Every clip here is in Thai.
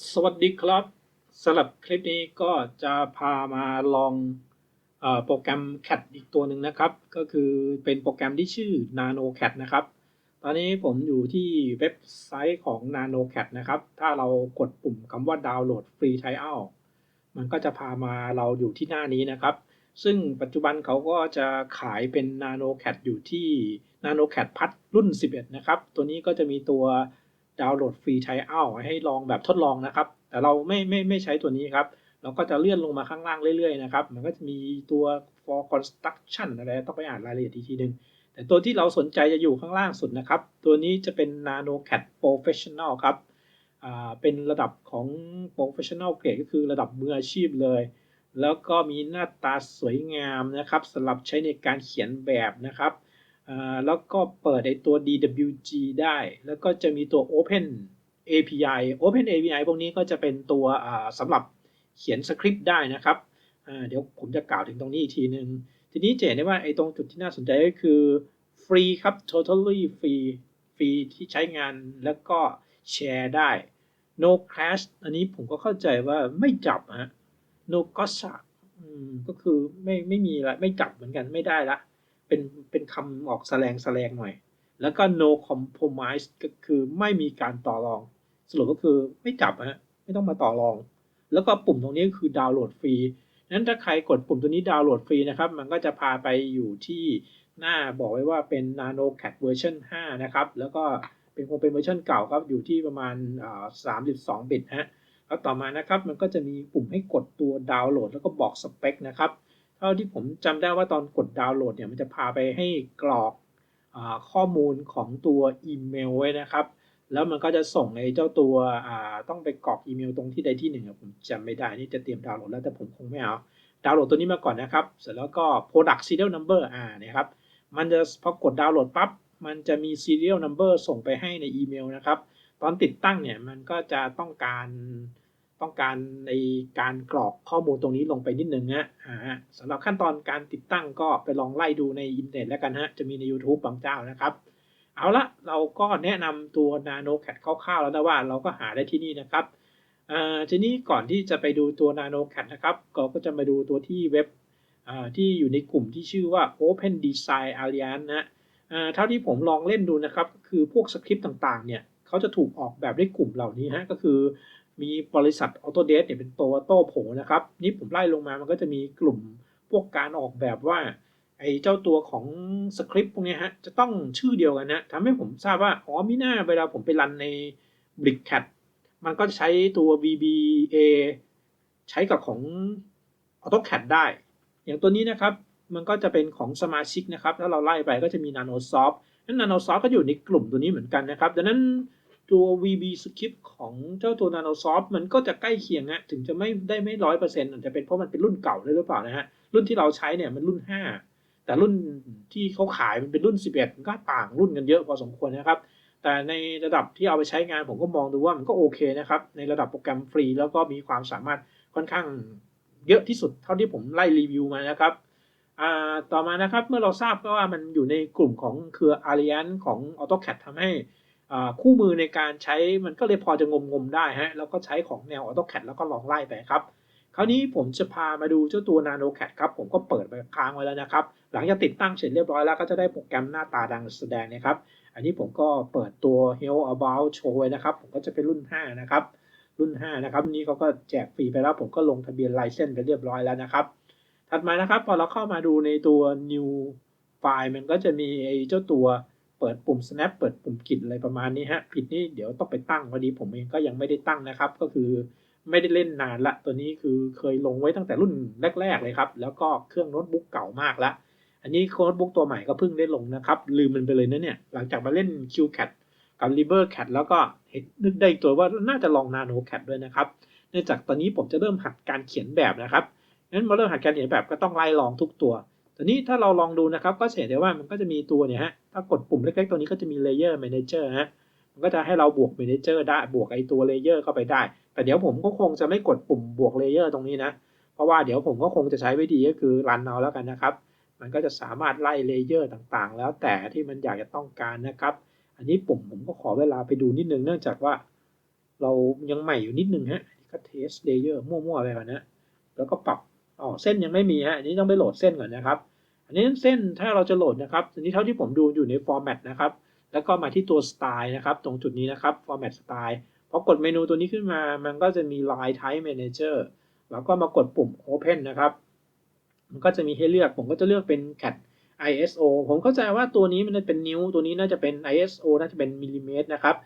สวัสดีครับสำหรับคลิปนี้ก็จะพามาลองอโปรแกรม CAT อีกตัวหนึ่งนะครับ ก็คือเป็นโปรแกรมที่ชื่อ NanoCAT นะครับ ตอนนี้ผมอยู่ที่เว็บไซต์ของ NanoCAT นะครับ ถ้าเรากดปุ่มคำว่าดาวน์โหลดฟรี trial มันก็จะพามาเราอยู่ที่หน้านี้นะครับ ซึ่งปัจจุบันเขาก็จะขายเป็น NanoCAT อยู่ที่ NanoCAT พัดรุ่น 11 นะครับ ตัวนี้ก็จะมีตัว ดาวน์โหลดฟรี trial ให้ลองแบบทดลองนะครับ แต่เราไม่ไม่ไม่ใช้ตัวนี้ครับ เราก็จะเลื่อนลงมาข้างล่างเรื่อยๆนะครับ มันก็จะมีตัว for construction อะไรต้องไปอ่านรายละเอียดอีกทีหนึ่งแต่ตัวที่เราสนใจจะอยู่ข้างล่างสุดนะครับ ตัวนี้จะเป็น NanoCAD Professional ครับเป็นระดับของ Professional Grade ก็คือระดับมืออาชีพเลย แล้วก็มีหน้าตาสวยงามนะครับสำหรับใช้ในการเขียนแบบนะครับ แล้วก็เปิดไอตัว DWG ได้ แล้วก็จะมีตัว Open API Open API พวกนี้ก็จะเป็นตัวสำหรับเขียนสคริปต์ได้นะครับ เดี๋ยวผมจะกล่าวถึงตรงนี้อีกทีหนึ่งทีนี้จะเห็นได้ว่าไอ้ตรงจุดที่น่าสนใจก็คือฟรีครับ totally free ฟรีที่ใช้งานแล้วก็แชร์ได้ no crash อันนี้ผมก็เข้าใจว่าไม่จับฮะ no cost ก็คือไม่ไม่มีละไม่จับเหมือนกันไม่ได้ละ เป็นเป็นคำออกแสลงแสลงหน่อย แล้วก็ no compromise ก็คือไม่มีการต่อรอง สรุปก็คือไม่จับฮะไม่ต้องมาต่อรอง แล้วก็ปุ่มตรงนี้คือดาวน์โหลดฟรีนั้นถ้าใครกดปุ่มตัวนี้ดาวน์โหลดฟรีนะครับ มันก็จะพาไปอยู่ที่หน้าบอกไว้ว่าเป็น Nano Cat เวอร์ชัน5นะครับ แล้วก็เป็นคงเป็นเวอร์ชันเก่าครับ อยู่ที่ประมาณ32บิตฮะแล้วต่อมานะครับ มันก็จะมีปุ่มให้กดตัวดาวน์โหลด แล้วก็บอกสเปคนะครับ ท่าที่ผมจำได้ว่าตอนกดดาวน์โหลดเนี่ยมันจะพาไปให้กรอกอข้อมูลของตัวอีเมลไว้นะครับ แล้วมันก็จะส่งในเจ้าตัวต้องไปกรอกอีเมลตรงที่ใดที่หนึ่งผมจำไม่ได้นี่จะเตรียมดาวน์โหลดแล้วแต่ผมคงไม่เอาดาวน์โหลดตัวนี้มาก่อนนะครับ เสร็จแล้วก็ product serial number อ่านี่ครับ มันจะพอกดดาวน์โหลดปั๊บ มันจะมี serial number ส่งไปให้ในอีเมลนะครับ ตอนติดตั้งเนี่ยมันก็จะต้องการ ต้องการในการกรอกข้อมูลตรงนี้ลงไปนิดนึงนะอ่าสำหรับขั้นตอนการติดตั้งก็ไปลองไล่ดูในอินเทอร์เน็ตแล้วกันฮะจะมีใน YouTube บางเจ้านะครับ เอาละเราก็แนะนำตัว NanoCAD คร่าวๆแล้วนะว่าเราก็หาได้ที่นี่นะครับอ่าทีนี้ก่อนที่จะไปดูตัว NanoCAD นะครับเราก็จะมาดูตัวที่เว็บอ่าที่อยู่ในกลุ่มที่ชื่อว่า Open Design Alliance นะอ่าเท่าที่ผมลองเล่นดูนะครับ คือพวกสคริปต์ต่างๆเนี่ยเขาจะถูกออกแบบด้วยกลุ่มเหล่านี้ฮะก็คือ มีบริษัท Autodesk เนี่ยเป็นตัวโต้โผนะครับ นี่ผมไล่ลงมามันก็จะมีกลุ่มพวกการออกแบบว่าไอ้เจ้าตัวของสคริปต์พวกนี้ฮะจะต้องชื่อเดียวกันนะทำให้ผมทราบว่า อ๋อมิน่าเวลาผมไปรันใน BrickCAD มันก็ใช้ตัว VBA ใช้กับของ AutoCAD ได้ อย่างตัวนี้นะครับ มันก็จะเป็นของสมาชิกนะครับ ถ้าเราไล่ไปก็จะมี NanoSoft นั้น NanoSoft ก็อยู่ในกลุ่มตัวนี้เหมือนกันนะครับ ดังนั้น ตัว VB Script ของเจ้าตัว NanoSoft มันก็จะใกล้เคียงนะถึงจะไม่ได้ไม่ร้อยเปอร์เซ็นต์อาจจะเป็นเพราะมันเป็นรุ่นเก่าด้วยหรือเปล่านะฮะ รุ่นที่เราใช้เนี่ยมันรุ่น 5 แต่รุ่นที่เขาขายมันเป็นรุ่น 11 มันก็ต่างรุ่นกันเยอะพอสมควรนะครับ แต่ในระดับที่เอาไปใช้งานผมก็มองดูว่ามันก็โอเคนะครับ ในระดับโปรแกรมฟรีแล้วก็มีความสามารถค่อนข้างเยอะที่สุดเท่าที่ผมไล่รีวิวมานะครับต่อมานะครับเมื่อเราทราบว่ามันอยู่ในกลุ่มของเครือ Alliance ของ AutoCAD ทำให้ คู่มือในการใช้มันก็เลยพอจะงมงมๆได้ฮะแล้วก็ใช้ของแนว AutoCAD แล้วก็ลองไล่ไปครับ คราวนี้ผมจะพามาดูเจ้าตัว NanoCAD ครับ ผมก็เปิดไปค้างไว้แล้วนะครับ หลังจากติดตั้งเสร็จเรียบร้อยแล้วก็จะได้โปรแกรมหน้าตาดังแสดงนะครับ อันนี้ผมก็เปิดตัว Help About Show ไว้นะครับ ผมก็จะเป็นรุ่น 5 นะครับ รุ่น 5 นะครับนนี้เขาก็แจกฟรีไปแล้ว ผมก็ลงทะเบียนไลเซนส์ไปเรียบร้อยแล้วนะครับ ถัดมานะครับ พอเราเข้ามาดูในตัว New File มันก็จะมีไอ้เจ้าตัว เปิดปุ่ม snap เปิดปุ่มกิจอะไรประมาณนี้ฮะผิดนี่เดี๋ยวต้องไปตั้งพอดีผมเองก็ยังไม่ได้ตั้งนะครับ ก็คือไม่ได้เล่นนานละ ตัวนี้คือเคยลงไว้ตั้งแต่รุ่นแรก ๆ เลยครับ แล้วก็เครื่องโน้ตบุ๊กเก่ามากละ อันนี้โน้ตบุ๊กตัวใหม่ก็เพิ่งได้ลงนะครับ ลืมมันไปเลยนะเนี่ย หลังจากมาเล่น QCAD กับ LibreCAD แล้วก็เห็นนึกได้อีกตัวว่าน่าจะลอง NanoCAD ด้วยนะครับ เนื่องจากตอนนี้ผมจะเริ่มหัดการเขียนแบบนะครับงั้นมาเริ่มหัดการเขียนแบบก็ต้องไล่ลองทุกตัว ตอนนี้ถ้าเราลองดูนะครับก็เห็นได้ว่ามันก็จะมีตัวเนี่ยฮะถ้ากดปุ่มเล็กๆ ตัวนี้ก็จะมี Layer Manager ฮะมันก็จะให้เราบวก Manager ได้บวกไอตัว Layer เข้าไปได้ แต่เดี๋ยวผมก็คงจะไม่กดปุ่มบวก Layer ตรงนี้นะ เพราะว่าเดี๋ยวผมก็คงจะใช้วิธีก็คือรันเอาแล้วกันนะครับ มันก็จะสามารถไล่ Layer ต่างๆ แล้วแต่ที่มันอยากจะต้องการนะครับ อันนี้ปุ่มผมก็ขอเวลาไปดูนิดนึงเนื่องจากว่า เรายังใหม่อยู่นิดนึงฮะก็เทสเลเยอร์มั่วๆไปก่อนนะแล้วก็ปรับ อ๋อเส้นยังไม่มีฮะอันนี้ต้องไปโหลดเส้นก่อนนะครับ อันนี้เส้นถ้าเราจะโหลดนะครับอันนี้เท่าที่ผมดูอยู่ในฟอร์แมตนะครับ แล้วก็มาที่ตัวสไตล์นะครับ ตรงจุดนี้นะครับ format style พอกดเมนูตัวนี้ขึ้นมา มันก็จะมี line type manager แล้วก็มากดปุ่ม open นะครับ มันก็จะมีให้เลือก ผมก็จะเลือกเป็น cat ISO ผมเข้าใจว่าตัวนี้มันเป็นนิ้ว ตัวนี้น่าจะเป็น ISO น่าจะเป็นมิลลิเมตรนะครับ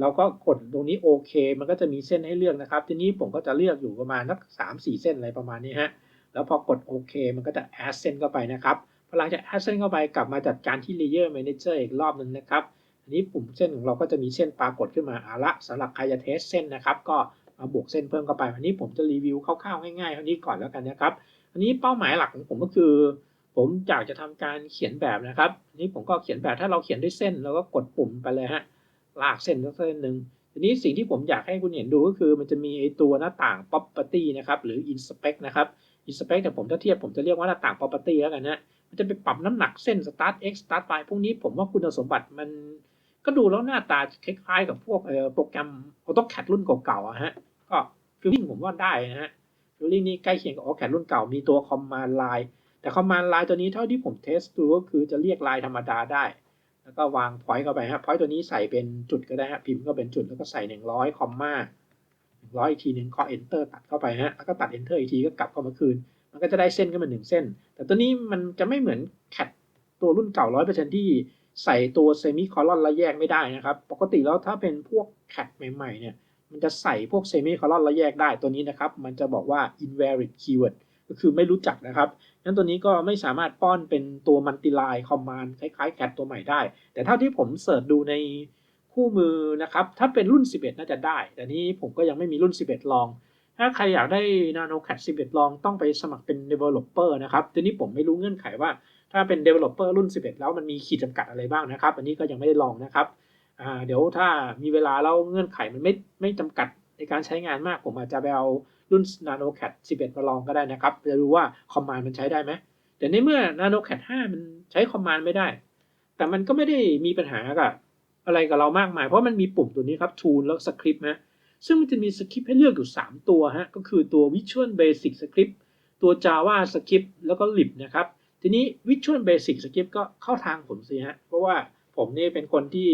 เราก็กดตรงนี้โอเค มันก็จะมีเส้นให้เลือกนะครับ ทีนี้ผมก็จะเลือกอยู่ประมาณสักสามสี่เส้นอะไรประมาณนี้ฮะ แล้วพอกดโอเคมันก็จะ add เส้นเข้าไปนะครับพอหลังจาก add เส้นเข้าไปกลับมาจัดการที่ layer manager อีกรอบหนึ่งนะครับอันนี้ปุ่มเส้นของเราก็จะมีเส้นปรากฏขึ้นมาอาละสำหรับใครจะเทสเส้นนะครับ ก็มาบวกเส้นเพิ่มเข้าไปวันนี้ผมจะรีวิวคร่าวๆง่ายๆเท่านี้ก่อนแล้วกันนะครับอันนี้เป้าหมายหลักของผมก็คือ ผมอยากจะทำการเขียนแบบนะครับอันนี้ผมก็เขียนแบบถ้าเราเขียนด้วยเส้นเราก็กดปุ่มไปเลยฮะลากเส้นสักเส้นหนึ่งทีนี้สิ่งที่ผมอยากให้คุณเห็นดูก็คือมันจะมีไอตัวหน้าต่าง property นะครับหรือ inspect นะครับ inspect แต่ผมถ้าเทียบผมจะเรียกว่าหน้าต่าง property แล้วกันนะมันจะไปปรับน้ำหนักเส้น start x start y พวกนี้ผมว่าคุณสมบัติมันก็ดูแล้วหน้าตาคล้ายๆกับพวกโปรแกรม AutoCAD รุ่นเก่าๆอะฮะก็ฟีลลิ่งผมว่าได้นะฮะฟีลลิ่งนี้ใกล้เคียงกับ AutoCAD รุ่นเก่ามีตัว Command Line แต่ Command Line ตัวนี้เท่าที่ผมเทสดูก็คือจะเรียก Line ธรรมดาได้ แล้วก็วาง point เข้าไปฮะ point ตัวนี้ใส่เป็นจุดก็ได้ฮะพิมพ์ก็เป็นจุดแล้วก็ใส่ 100คอมมา 100อีกทีหนึ่งก็ enter ตัดเข้าไปฮะแล้วก็ตัด enter อีกทีก็กลับเข้ามาคืน มันก็จะได้เส้นขึ้นมาหนึ่งเส้น แต่ตัวนี้มันจะไม่เหมือน CAD ตัวรุ่นเก่า100%ที่ใส่ตัวเซมิคอลอนแล้วแยกไม่ได้นะครับ ปกติแล้วถ้าเป็นพวกแคดใหม่ๆเนี่ยมันจะใส่พวกเซมิคอลอนแล้วแยกได้ตัวนี้นะครับ มันจะบอกว่า invalid keyword ก็คือไม่รู้จักนะครับงั้นตัวนี้ก็ไม่สามารถป้อนเป็นตัวมันติไลคอมมานด์คล้ายๆแคดตัวใหม่ได้ แต่เท่าที่ผมเสิร์ชดูใน คู่มือนะครับ ถ้าเป็นรุ่น 11 น่าจะได้ แต่นี้ผมก็ยังไม่มีรุ่น 11 ลอง ถ้าใครอยากได้ Nano CAD 11 ลองต้องไปสมัครเป็น developer นะครับทีนี้ผมไม่รู้เงื่อนไขว่า ถ้าเป็น developer รุ่น 11 แล้วมันมีขีดจำกัดอะไรบ้างนะครับ อันนี้ก็ยังไม่ได้ลองนะครับเดี๋ยวถ้ามีเวลาแล้วเงื่อนไขมันไม่ไม่จำกัดในการใช้งานมาก ผมอาจจะไปเอารุ่น Nano CAD 11 มาลองก็ได้นะครับ จะรู้ว่าคอมมานด์มันใช้ได้ไหมแต่ในเมื่อ Nano CAD 5 มันใช้คอมมานด์ไม่ได้ แต่มันก็ไม่ได้มีปัญหากับ อะไรกับเรามากมาย เพราะมันมีปุ่มตัวนี้ครับ Tool แล้ว Script นะซึ่งมันจะมีสคริปต์ให้เลือกอยู่ 3 ตัวฮะก็คือตัว Visual Basic Script ตัว Java Script แล้วก็ lib นะครับทีนี้ Visual Basic Script ก็เข้าทางผมสิฮะเพราะว่าผมนี่เป็นคนที่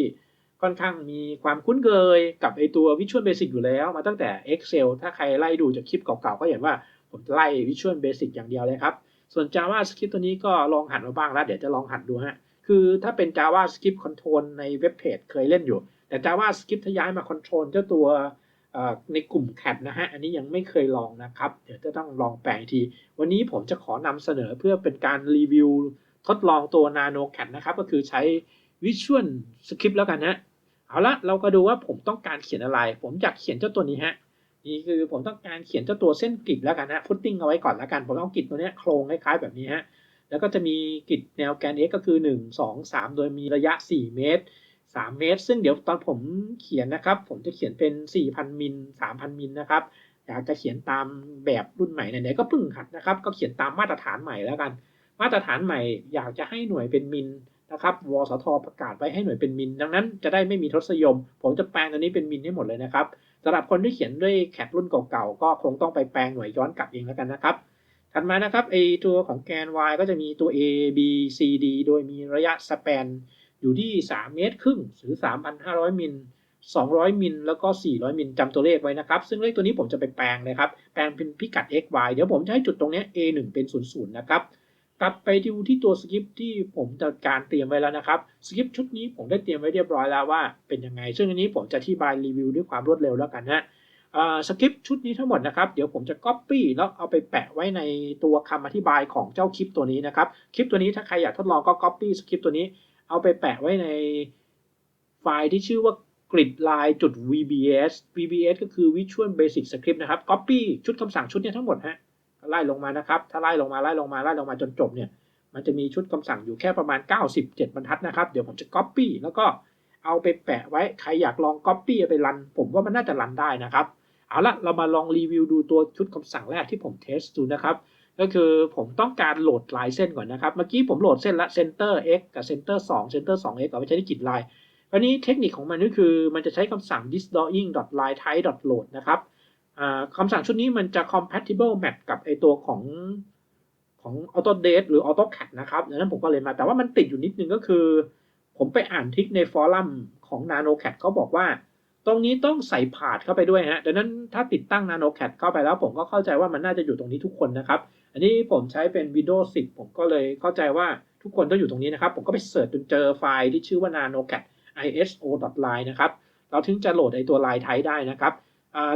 ค่อนข้างมีความคุ้นเคยกับไอตัว Visual Basic อยู่แล้ว มาตั้งแต่ Excel ถ้าใครไล่ดูจากคลิปเก่าๆ ก็เห็นว่าผมไล่ Visual Basic อย่างเดียวเลยครับ ส่วน Java Script ตัวนี้ก็ลองหัดมาบ้างแล้ว เดี๋ยวจะลองหัดดูฮะ คือถ้าเป็น Java Script Control ในเว็บเพจเคยเล่นอยู่ แต่ Java Script ถ้าย้ายมา Control เจ้าตัวในกลุ่ม CAD นะฮะ อันนี้ยังไม่เคยลองนะครับ เดี๋ยวจะต้องลองแปลงที วันนี้ผมจะขอนำเสนอเพื่อเป็นการรีวิวทดลองตัว Nano CAD นะครับ ก็คือใช้ Visual Script แล้วกันนะเอาละเราก็ดูว่าผมต้องการเขียนอะไร ผมอยากเขียนเจ้าตัวนี้ฮะนี่คือผมต้องการเขียนเจ้าตัวเส้นกริดแล้วกันนะพุตติ้งเอาไว้ก่อนแล้วกัน ผมเอากริดตัวนี้โครงคล้ายๆแบบนี้ฮะ แล้วก็จะมีกริดแนวแกน x ก็คือ 1 2 3 โดยมีระยะ 4 เมตร 3 เมตร ซึ่งเดี๋ยวตอนผมเขียนนะครับ ผมจะเขียนเป็น 4,000 มิล 3,000 มิลนะครับ อยากจะเขียนตามแบบรุ่นใหม่ไหนๆก็พิ่งหัดนะครับ ก็เขียนตามมาตรฐานใหม่แล้วกัน มาตรฐานใหม่ อยากจะให้หน่วยเป็นมิลนะครับ วสทประกาศไว้ให้หน่วยเป็นมิล ดังนั้นจะได้ไม่มีทศยม ผมจะแปลงตัวนี้เป็นมิลให้หมดเลยนะครับสำหรับคนที่เขียนด้วยแคดรุ่นเก่าๆ ก็คงต้องไปแปลงหน่วยย้อนกลับเองแล้วกันนะครับ ถัดมานะครับไอตัวของแกน y ก็จะมีตัว a b c d โดยมีระยะสเปนอยู่ที่ 3 เมตรครึ่งหรือ 3,500 มิล 200 มิล แล้วก็ 400 มิลจำตัวเลขไว้นะครับ ซึ่งเลขตัวนี้ผมจะไปแปลงเลยครับ แปลงเป็นพิกัด x y เดี๋ยวผมจะให้จุดตรงนี้ a 1เป็น 00 นะครับ กลับไปดูที่ตัวสคริปที่ผมจัดการเตรียมไว้แล้วนะครับ สคริปชุดนี้ผมได้เตรียมไว้เรียบร้อยแล้วว่าเป็นยังไง ซึ่งอันนี้ผมจะอธิบายรีวิวด้วยความรวดเร็วแล้วกันนะ สคริปต์ชุดนี้ทั้งหมดนะครับ เดี๋ยวผมจะ Copy แล้วเอาไปแปะไว้ในตัวคำอธิบายของเจ้าคลิปตัวนี้นะครับ คลิปตัวนี้ถ้าใครอยากทดลองก็ Copy สคริปต์ตัวนี้ เอาไปแปะไว้ในไฟล์ที่ชื่อว่า grid line จุด VBS VBS ก็คือ Visual Basic Script นะครับ Copy ชุดคำสั่งชุดนี้ทั้งหมดฮะไล่ลงมานะครับ ถ้าไล่ลงมาไล่ลงมาไล่ลงมาจนจบเนี่ย มันจะมีชุดคำสั่งอยู่แค่ประมาณ 97 บรรทัดนะครับ เดี๋ยวผมจะ Copy แล้วก็เอาไปแปะไว้ ใครอยากลอง Copy เอาไปรัน ผมว่ามันน่าจะรันได้นะครับ เอาละเรามาลองรีวิวดูตัวชุดคำสั่งแรกที่ผมเทสดูนะครับ ก็คือผมต้องการโหลดลายเส้นก่อนนะครับ เมื่อกี้ผมโหลดเส้นละ center x กับ center 2 center 2 x เอาไปใช้ที่กิดลายอันนี้เทคนิคของมันก็คือมันจะใช้คำสั่ง thisdrawing.linetype.load นะครับอ่าคำสั่งชุดนี้มันจะ compatible match กับไอตัวของของ Autodesk หรือ AutoCAD นะครับดังนั้นผมก็เลยมา แต่ว่ามันติดอยู่นิดนึงก็คือ ผมไปอ่านทริคในฟอรัมของ NanoCAD เขาบอกว่า ตรงนี้ต้องใส่ผาดเข้าไปด้วยฮะดังนั้นถ้าติดตั้ง NanoCAD เข้าไปแล้วผมก็เข้าใจว่ามันน่าจะอยู่ตรงนี้ทุกคนนะครับ อันนี้ผมใช้เป็น Windows 10 ผมก็เลยเข้าใจว่าทุกคนต้องอยู่ตรงนี้นะครับ ผมก็ไปเสิร์ชจนเจอไฟล์ที่ชื่อว่า NanoCAD iso.line นะครับเราถึงจะโหลดไอตัว line type ได้นะครับ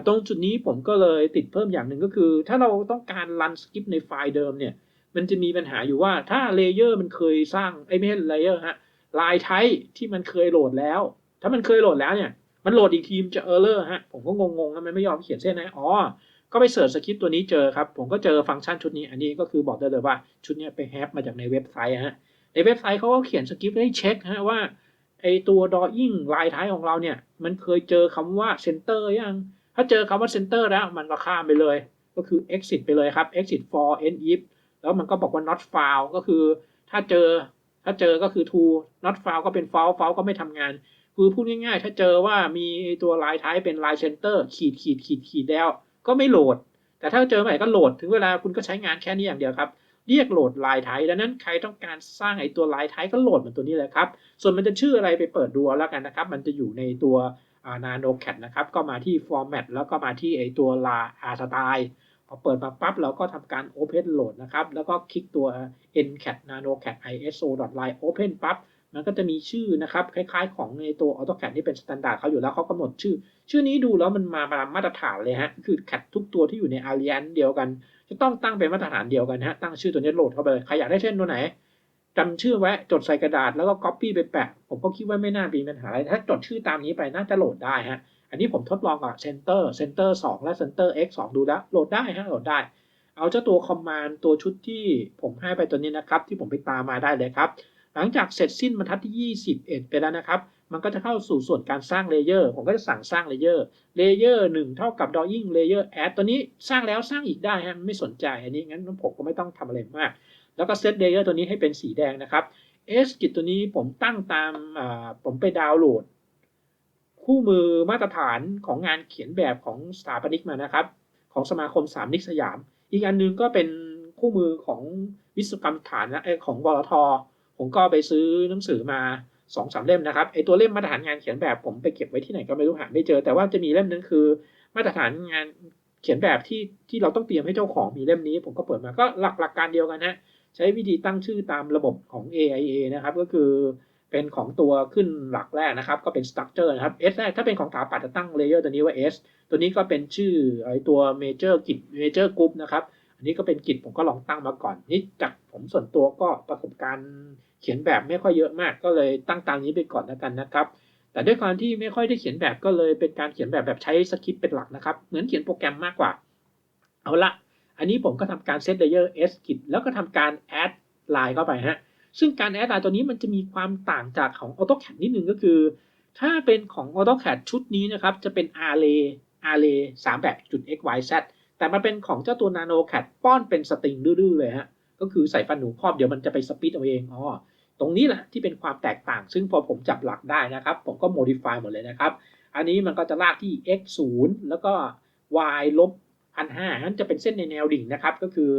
ตรงจุดนี้ผมก็เลยติดเพิ่มอย่างหนึ่งก็คือ ถ้าเราต้องการรันสคริปในไฟล์เดิมเนี่ยมันจะมีปัญหาอยู่ว่าถ้าเลเยอร์มันเคยสร้างไอ้ไม่ใช่เลเยอร์ฮะ line type ที่มันเคยโหลดแล้ว ถ้ามันเคยโหลดแล้วเนี่ย มันโหลดอีกทีมจะ error ฮะ ผมก็งงๆนะมันไม่ยอมเขียนเส้นนะอ๋อ ก็ไปเสิร์ชสคริปต์ตัวนี้เจอครับ ผมก็เจอฟังก์ชันชุดนี้ อันนี้ก็คือบอกได้เลยว่าชุดนี้ไปแฮปมาจากในเว็บไซต์ฮะ ในเว็บไซต์เขาก็เขียนสคริปต์ให้เช็คฮะว่าไอตัว drawing ลายท้ายของเราเนี่ย มันเคยเจอคำว่า center ยัง ถ้าเจอคำว่า center แล้วมันก็ข้ามไปเลย ก็คือ exit ไปเลยครับ exit for end if แล้วมันก็บอกว่า not found ก็คือถ้าเจอถ้าเจอก็คือ true not found ก็เป็น false false ก็ไม่ทำงาน คือพูดง่ายๆ ถ้าเจอว่ามีตัวลายท้ายเป็นลายเซนเตอร์ขีดขีดขีดขีดแล้ว ก็ไม่โหลด แต่ถ้าเจอใหม่ก็โหลดถึงเวลาคุณก็ใช้งานแค่นี้อย่างเดียวครับ เรียกโหลดลายไทยดังนั้นใครต้องการสร้างไอ้ตัวลายไทยก็โหลดเหมือนตัวนี้เลยครับ ส่วนมันจะชื่ออะไรไปเปิดดูแล้วกันนะครับ มันจะอยู่ในตัวนาโนแค d นะครับ ก็มาที่ format แล้วก็มาที่ไอ้ตัวลาอาสไตล์พอเปิดมาปั๊บเราก็ทำการ open load นะครับ แล้วก็คลิกตัว ncat nanocat iso line open ปั๊บ มันก็จะมีชื่อนะครับคล้ายๆ ของในตัว AutoCAD ที่เป็นสแตนดาร์ดเขาอยู่แล้วเขากำหนดชื่อ ชื่อนี้ดูแล้วมันมามามาตรฐานเลยฮะคือ CAD ทุกตัวที่อยู่ใน Alliance เดียวกัน จะต้องตั้งเป็นมาตรฐานเดียวกันฮะตั้งชื่อตัวนี้โหลดเข้าไปเลยใครอยากได้เช่นตัวไหนจำชื่อไว้จดใส่กระดาษแล้วก็ Copy ไปแปะ ผมก็คิดว่าไม่น่ามีปัญหาอะไรถ้าจดชื่อตามนี้ไปน่าจะโหลดได้ฮะอันนี้ผมทดลองกับ Center Center 2 และ Center X 2 ดูแล้วโหลดได้ฮะโหลดได้ เอาเจ้าตัว Command ตัวชุดที่ผมให้ไปตัวนี้นะครับที่ผมไปตามมาได้เลยครับ หลังจากเสร็จสิ้นบรรทัดที่ 21 ไปแล้วนะครับ มันก็จะเข้าสู่ส่วนการสร้างเลเยอร์ ผมก็จะสั่งสร้างเลเยอร์ เลเยอร์หนึ่งเท่ากับ drawing layer add ตัวนี้สร้างแล้วสร้างอีกได้ฮะไม่สนใจ อันนี้งั้นผมก็ไม่ต้องทำอะไรมาก แล้วก็เซตเลเยอร์ตัวนี้ให้เป็นสีแดงนะครับ S กิจตัวนี้ผมตั้งตามผมไปดาวน์โหลด คู่มือมาตรฐานของงานเขียนแบบของสถาปนิกมานะครับ ของสมาคมสามนิกสยาม อีกอันนึงก็เป็นคู่มือของวิศวกรรมฐานนะของวลท ผมก็ไปซื้อหนังสือมาสองสามเล่มนะครับไอตัวเล่มมาตรฐานงานเขียนแบบผมไปเก็บไว้ที่ไหนก็ไม่รู้หาไม่เจอ แต่ว่าจะมีเล่มนึงคือ มาตรฐานงานเขียนแบบที่ที่เราต้องเตรียมให้เจ้าของมีเล่มนี้ ผมก็เปิดมาก็หลักหลักการเดียวกันนะใช้วิธีตั้งชื่อตามระบบของ AIA นะครับก็คือเป็นของตัวขึ้นหลักแรกนะครับ ก็เป็น structure นะครับ S แรกถ้าเป็นของถาปัตจะตั้ง layer ตัวนี้ว่า S ตัวนี้ก็เป็นชื่อไอตัว major กิจ major group นะครับ อันนี้ก็เป็นกิจผมก็ลองตั้งมาก่อน นี่จากผมส่วนตัวก็ประสบการณ์เขียนแบบไม่ค่อยเยอะมาก ก็เลยตั้งตามนี้ไปก่อนแล้วกันนะครับ แต่ด้วยความที่ไม่ค่อยได้เขียนแบบก็เลยเป็นการเขียนแบบแบบใช้สคริปต์เป็นหลักนะครับ เหมือนเขียนโปรแกรมมากกว่า เอาละอันนี้ผมก็ทำการ set layer s กิจแล้วก็ทำการ add line เข้าไปฮะ ซึ่งการ add line ตัวนี้มันจะมีความต่างจากของ AutoCAD นิดนึงก็คือ ถ้าเป็นของ AutoCAD ชุดนี้นะครับ จะเป็น array array 3แบบจุด x y z แต่มันเป็นของเจ้าตัว NanoCAD ป้อนเป็นสตริงดื้อๆเลยฮะ ก็คือใส่ฟันหนูครอบเดี๋ยวมันจะไปสปิดเอาเองอ๋อตรงนี้แหละที่เป็นความแตกต่าง ซึ่งพอผมจับหลักได้นะครับ ผมก็ modify หมดเลยนะครับ อันนี้มันก็จะลากที่ x 0แล้วก็ y ลบพันห้านั้นจะเป็นเส้นในแนวดิ่งนะครับ ก็คือ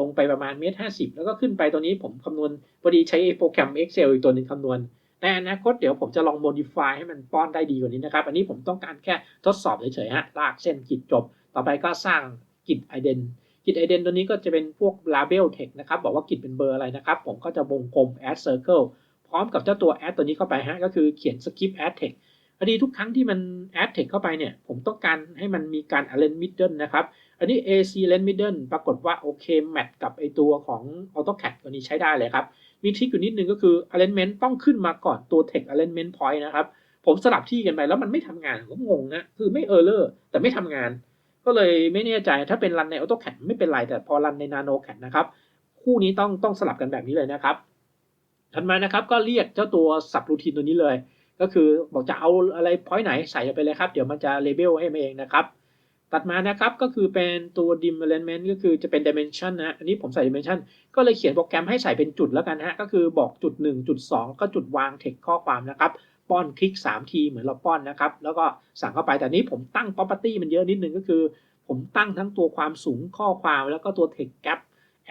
ลงไปประมาณเมตรห้าสิบแล้วก็ขึ้นไปตัวนี้ผมคำนวณพอดีใช้โปรแกรม Excel อีกตัวหนึ่งคำนวณ ในอนาคตเดี๋ยวผมจะลอง modify ให้มันป้อนได้ดีกว่านี้นะครับ อันนี้ผมต้องการแค่ทดสอบเฉยๆฮะลากเส้นขีดจบ ต่อไปก็สร้างกิจไอเดนกิจไอเดนตัวนี้ก็จะเป็นพวก label text นะครับ บอกว่ากิจเป็นเบอร์อะไรนะครับ ผมก็จะวงกลม add circle พร้อมกับเจ้าตัว add ตัวนี้เข้าไปฮะก็คือเขียน script add text พอดีทุกครั้งที่มัน add text เข้าไปเนี่ย ผมต้องการให้มันมีการ align middle นะครับ อันนี้ AC align middle ปรากฏว่าโอเคแมทกับไอตัวของ AutoCAD ตัวนี้ใช้ได้เลยครับ มีทริคอยู่นิดนึงก็คือ alignment ต้องขึ้นมาก่อนตัว text alignment point นะครับ ผมสลับที่กันไปแล้วมันไม่ทำงานผมงงนะคือไม่ error แต่ไม่ทำงาน ก็เลยไม่แน่ใจถ้าเป็นรันใน AutoCAD ไม่เป็นไรแต่พอรันใน NanoCAD นะครับคู่นี้ต้องต้องสลับกันแบบนี้เลยนะครับถัดมานะครับก็เรียกเจ้าตัว sub routine ตัวนี้เลย ก็คือบอกจะเอาอะไร point ไหนใส่ไปเลยครับ เดี๋ยวมันจะ label ให้มาเองนะครับ ตัดมานะครับก็คือเป็นตัว dim element ก็คือจะเป็น dimension นะอันนี้ผมใส่ dimension ก็เลยเขียนโปรแกรมให้ใส่เป็นจุดแล้วกันฮะก็คือบอกจุด 1 จุด 2 ก็จุดวาง text ข้อความนะครับ ป้อนคลิก 3 ทีเหมือนเราป้อนนะครับ แล้วก็สั่งเข้าไปแต่นี้ผมตั้ง property มันเยอะนิดนึงก็คือ ผมตั้งทั้งตัวความสูงข้อความแล้วก็ตัว text gap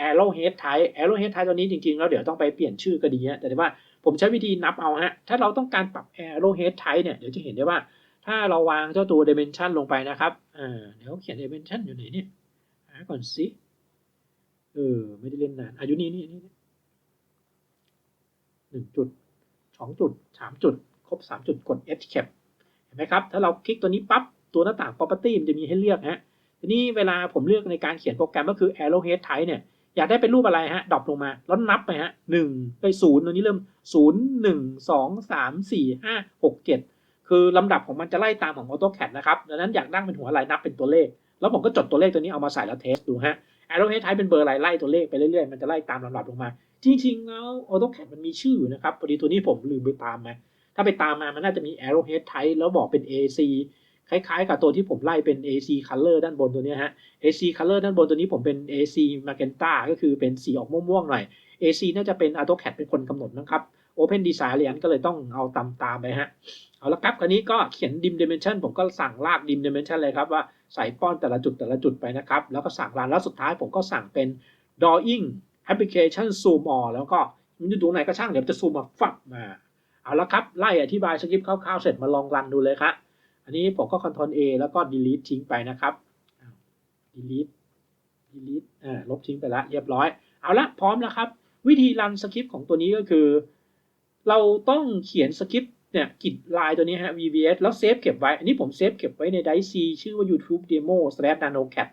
arrowhead type arrowhead type ตัวนี้จริงๆแล้วเดี๋ยวต้องไปเปลี่ยนชื่อก็ดีฮะแต่ว่าผมใช้วิธีนับเอาฮะถ้าเราต้องการปรับ arrowhead type เนี่ยเดี๋ยวจะเห็นได้ว่า ถ้าเราวางเจ้าตัว dimension ลงไปนะครับอ่าเดี๋ยวเขียน dimension อยู่ไหนเนี่ยหาก่อนสิเออไม่ได้เล่นนานอายุนี่นี่นี่หนึ่งจุดสองจุดสามจุด ครบสามจุดกด Escape เห็นไหมครับ ถ้าเราคลิกตัวนี้ปั๊บตัวหน้าต่าง property มันจะมีให้เลือกฮะทีนี้เวลาผมเลือกในการเขียนโปรแกรมก็คือ arrowhead type เนี่ยอยากได้เป็นรูปอะไรฮะดรอปลงมา แล้วนับไปฮะหนึ่งไปศูนย์ตัวนี้เริ่มศูนย์หนึ่งสองสามสี่ห้าหกเจ็ด คือลำดับของมันจะไล่ตามของ AutoCAD นะครับ ดังนั้นอยากนั่งเป็นหัวอะไรนับเป็นตัวเลข แล้วผมก็จดตัวเลขตัวนี้เอามาใส่แล้วเทสดูฮะ arrowhead type เป็นเบอร์อะไรไล่ตัวเลขไปเรื่อยๆ มันจะไล่ตามลำดับลงมา จริงๆ แล้ว AutoCAD มันมีชื่อนะครับ พอดีตัวนี้ผมลืมไปตามมา ถ้าไปตามมา มันน่าจะมี arrowhead type แล้วบอกเป็น AC คล้ายๆ กับตัวที่ผมไล่เป็น AC color ด้านบนตัวนี้ฮะ AC color ด้านบนตัวนี้ผมเป็น AC magenta ก็คือเป็นสีออกม่วงๆหน่อย AC น่าจะเป็น AutoCAD เป็นคนกำหนดนะครับ Open Design เรียนก็เลยต้องเอาตามตามไปฮะ เอาละครับคราวนี้ก็เขียน dim dimension ผมก็สั่งลาก dim dimension เลยครับว่าใส่ป้อนแต่ละจุดแต่ละจุดไปนะครับ แล้วก็สั่งรันแล้วสุดท้ายผมก็สั่งเป็น drawing application zoom all แล้วก็มันอยู่ตรงไหนก็ช่างเดี๋ยวจะซูมมาฟับมา เอาละครับไล่อธิบายสคริปต์คร่าวๆเสร็จมาลองรันดูเลยครับอันนี้ผมก็ Ctrl A แล้วก็ delete ทิ้งไปนะครับ delete delete อ่าลบทิ้งไปแล้วเรียบร้อย เอาละพร้อมแล้วครับ วิธีรันสคริปต์ของตัวนี้ก็คือ เราต้องเขียนสคริปต์เนี่ยกิจลายตัวนี้ฮะ VBS แล้วเซฟเก็บไว้ อันนี้ผมเซฟเก็บไว้ใน Dice C ชื่อว่า YouTube Demo slash nanocat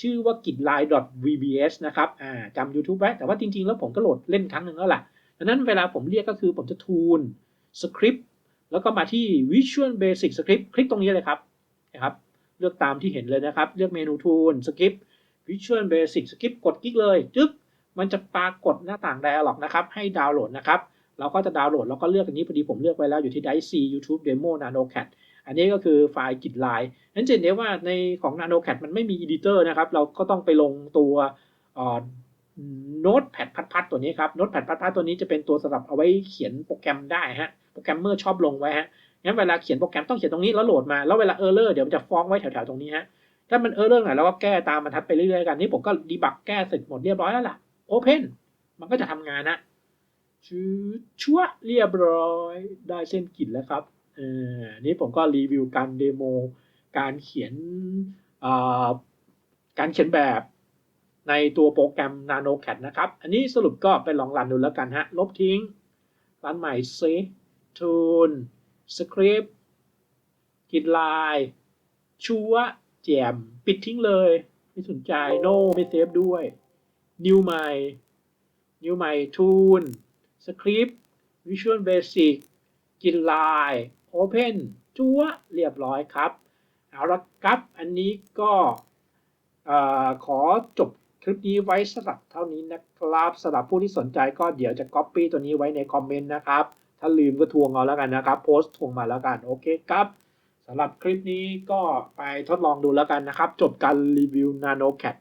ชื่อว่ากิจลาย .vbs นะครับอ่าจำ YouTube ไว้ แต่ว่าจริง ๆ แล้วผมก็โหลดเล่นครั้งหนึ่งแล้วล่ะดังนั้นเวลาผมเรียกก็คือผมจะทูนสคริปต์แล้วก็มาที่ Visual Basic Script คลิกตรงนี้เลยครับนะครับ เลือกตามที่เห็นเลยนะครับ เลือกเมนูทูนสคริปต์ Visual Basic Script กดคลิกเลยจึ๊บมันจะปรากฏหน้าต่าง Dialog นะครับ ให้ดาวน์โหลดนะครับ เราก็จะดาวน์โหลดแล้วก็เลือกอันนี้พอดีผมเลือกไว้แล้วอยู่ที่ Dice YouTube Demo NanoCat อันนี้ก็คือไฟล์กิจลายนั้นจะเห็นได้ว่าในของ NanoCat มันไม่มี Editor นะครับ เราก็ต้องไปลงตัวโน้ตแพดพัดๆตัวนี้ครับโน้ตแพดพัดๆตัวนี้จะเป็นตัวสำหรับเอาไว้เขียนโปรแกรมได้ฮะโปรแกรมเมอร์ชอบลงไว้ฮะงั้นเวลาเขียนโปรแกรมต้องเขียนตรงนี้แล้วโหลดมาแล้วเวลาเออร์เลอร์เดี๋ยวมันจะฟ้องไว้แถวๆตรงนี้ฮะถ้ามันเออร์เลอร์ไหนเราก็แก้ตามบรรทัดไปเรื่อยๆกันนี่ผมก็ดีบักแก้เสร็จหมดเรียบร้อยแล้วล่ะ Open มันก็จะทำงานนะ ชืดชั่วเรียบร้อยได้เส้นกลิ่นแล้วครับเออนี่ผมก็รีวิวการเดโม การเขียนการเขียนแบบในตัวโปรแกรม NanoCAD นะครับ อันนี้สรุปก็ไปลองรันดูแล้วกันฮะ ลบทิ้ง รันใหม่ซิทูนสคริปต์กิดลายชัวแจม ปิดทิ้งเลย ไม่สนใจ โนไม่เซฟด้วย นิวใหม่ นิวใหม่ทูน สคริปต์ Visual Basic กินลาย Open จัวเรียบร้อยครับ เอาละครับ อันนี้ก็ขอจบคลิปนี้ไว้สำหรับเท่านี้นะครับสำหรับผู้ที่สนใจก็เดี๋ยวจะ Copy ตัวนี้ไว้ในคอมเมนต์นะครับ ถ้าลืมก็ทวงเอาแล้วกันนะครับ โพสต์ทวงมาแล้วกัน โอเคครับสำหรับคลิปนี้ก็ไปทดลองดูแล้วกันนะครับ จบการรีวิว NanoCat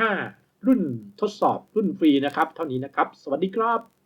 5 รุ่นทดสอบรุ่นฟรีนะครับ เท่านี้นะครับ สวัสดีครับ